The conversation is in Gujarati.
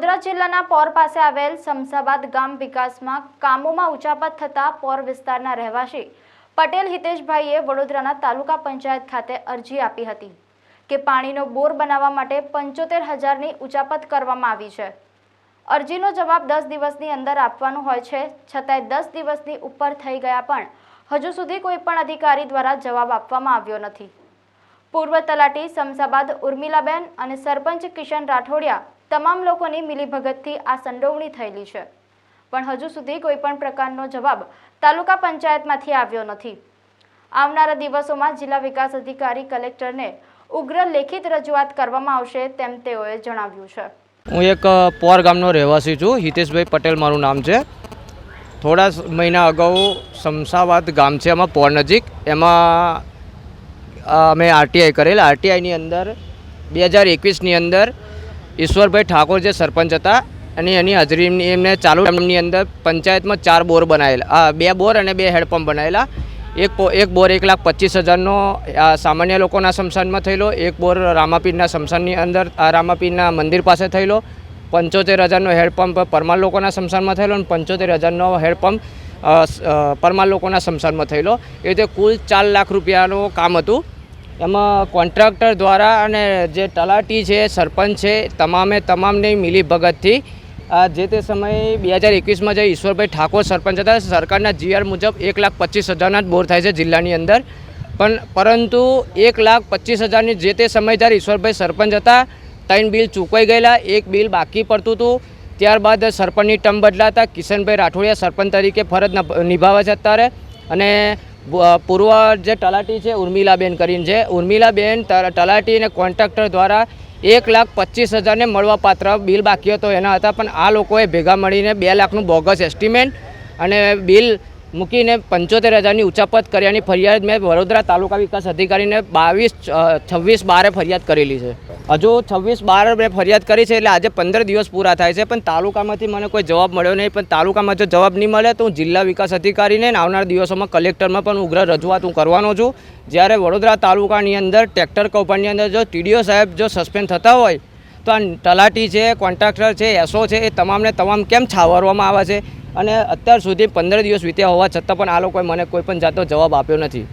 જિલ્લાના પોર પાસે આવેલ સમસાબાદ ગામ વિકાસમાં કામોમાં ઉચાપત થતા પોર વિસ્તારના રહેવાસી પટેલ હિતેશભાઈએ વડોદરાના તાલુકા પંચાયત ખાતે અરજી આપી હતી કે પાણીનો બોર બનાવવા માટે પંચોતેર હજારની ઉચાપત કરવામાં આવી છે. અરજીનો જવાબ દસ દિવસની અંદર આપવાનો હોય છે, છતાંય દસ દિવસની ઉપર થઈ ગયા પણ હજુ સુધી કોઈ પણ અધિકારી દ્વારા જવાબ આપવામાં આવ્યો નથી. પૂર્વ તલાટી સમસાબાદ ઉર્મિલાબેન અને સરપંચ કિશન રાઠોડિયા તમામ લોકોની મિલીભગતથી આ સંડોવણી થયેલી છે. પણ હજુ સુધી કોઈ પણ પ્રકારનો જવાબ તાલુકા પંચાયતમાંથી આવ્યો નથી. આવનારા દિવસોમાં જિલ્લા વિકાસ અધિકારી કલેક્ટરને ઉગ્ર લેખિત રજૂઆત કરવામાં આવશે તેમ તેઓએ જણાવ્યું છે. હું એક પોર ગામનો રહેવાસી છું. હિતેશભાઈ પટેલ મારું નામ છે. થોડા મહિના અગાઉ શમશાબાદ ગામ છે એમાં પોર નજીક. એમાં અમે આરટીઆઈ કરેલ. આરટીઆઈની અંદર, બે હજાર એકવીસની અંદર ઈશ્વરભાઈ ઠાકોર જે સરપંચ હતા અને એની હાજરીની એમને ચાલુ ટાઈમની અંદર પંચાયતમાં ચાર બોર બનાવેલા બે બોર અને બે હેડપંપ બનાવેલા એક એક બોર એક લાખ પચીસ હજારનો સામાન્ય લોકોના શમશાનમાં થયેલો. એક બોર રામાપીરના શમશાનની અંદર રામાપીરના મંદિર પાસે થયેલો. પંચોતેર હજારનો હેડપંપ પરમાર લોકોના શમશાનમાં થયેલો અને પંચોતેર હજારનો હેડપંપ પરમાર લોકોના શમશાનમાં થયેલો. એ રીતે કુલ ચાર લાખ રૂપિયાનું કામ હતું. એમાં કોન્ટ્રાક્ટર દ્વારા અને જે તલાટી છે, સરપંચ છે, તમામે તમામની મિલીભગતથી જે તે સમયે બે હજાર એકવીસમાં જે ઈશ્વરભાઈ ઠાકોર સરપંચ હતા, સરકારના જીઆર મુજબ એક લાખ પચીસ હજારના જ બોર થાય છે જિલ્લાની અંદર. પણ પરંતુ એક લાખ પચીસ હજારની જે તે સમયે જ્યારે ઈશ્વરભાઈ સરપંચ હતા, ત્રણ બિલ ચૂકવાઈ ગયેલા, એક બિલ બાકી પડતું હતું. ત્યારબાદ સરપંચની ટર્મ બદલાતા કિશનભાઈ રાઠોડિયા સરપંચ તરીકે ફરજ નભ- નિભાવે છે અત્યારે અને પૂર્વ જે તલાટી છે, ઉર્મિલાબેન કરીને છે. ઉર્મિલાબેન તલાટી અને કોન્ટ્રાક્ટર દ્વારા એક લાખ પચીસ હજારને મળવાપાત્ર બિલ બાકી હતો એના હતા, પણ આ લોકોએ ભેગા મળીને બે લાખનું બોગસ એસ્ટિમેટ અને બિલ મૂકીને પંચોતેર હજારની ઉચાપત કર્યાની ફરિયાદ મેં વડોદરા તાલુકા વિકાસ અધિકારીને બાવીસ છવ્વીસ બારે ફરિયાદ કરેલી છે. હજુ છવ્વીસ બાર મેં ફરિયાદ કરી છે એટલે આજે પંદર દિવસ પૂરા થાય છે, પણ તાલુકામાંથી મને કોઈ જવાબ મળ્યો નહીં. પણ તાલુકામાં જો જવાબ નહીં મળે તો હું જિલ્લા વિકાસ અધિકારીને આવનાર દિવસોમાં કલેક્ટરમાં પણ ઉગ્ર રજૂઆત હું કરવાનો છું. જ્યારે વડોદરા તાલુકાની અંદર ટ્રેક્ટર કૌભાંડની અંદર જો ટીડીઓ સાહેબ જો સસ્પેન્ડ થતા હોય, તો આ તલાટી છે, કોન્ટ્રાક્ટર છે એસો છે, એ તમામને તમામ કેમ છાવરવામાં આવે છે? અને અત્યાર સુધી પંદર દિવસ વીત્યા હોવા છતાં પણ આ લોકોએ મને કોઈ પણ જાતનો જવાબ આપ્યો નથી.